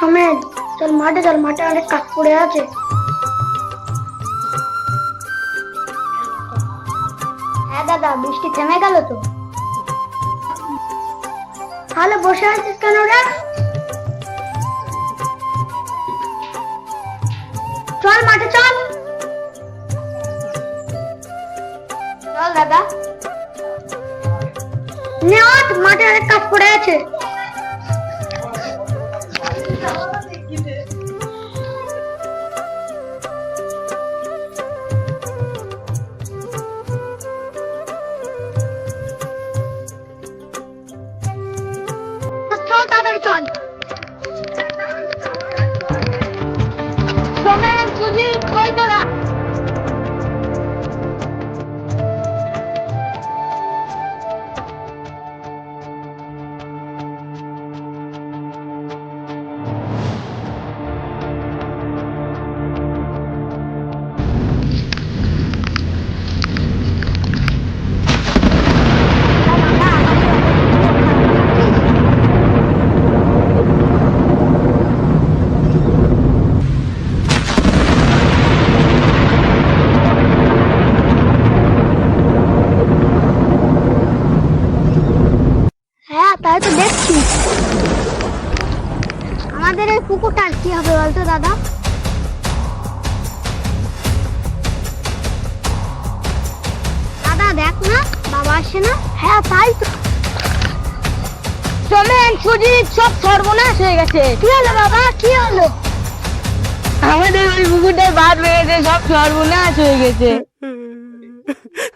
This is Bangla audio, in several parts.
সমেত। চল মাঠে চল মাঠে অনেক কাজ পড়ে আছে। হ্যাঁ দাদা, বৃষ্টি থেমে গেল তো। তাহলে বসে আছিস কেন রে? চল মাঠে, চল। চল দাদা। নে মাঠে অনেক কাজ পড়ে আছে। তাড়াতাড়ি চল তাই তো দেখছি। আমাদের এই পুকুরটার কি হবে বলতো দাদা? দাদা দেখ না বাবা আসে না। হ্যাঁ তাই তো। সোমেন সুজিত সব সর্বনাশ হয়ে গেছে। কি হলো বাবা? কি হলো? আমাদের ওই পুকুরটায় বাদ বেড়েছে সব সর্বনাশ হয়ে গেছে।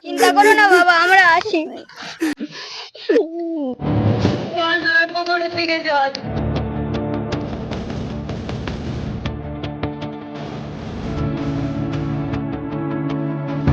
চিন্তা করো না বাবা আমরা আসি। চল পুকুরে ফিরে চল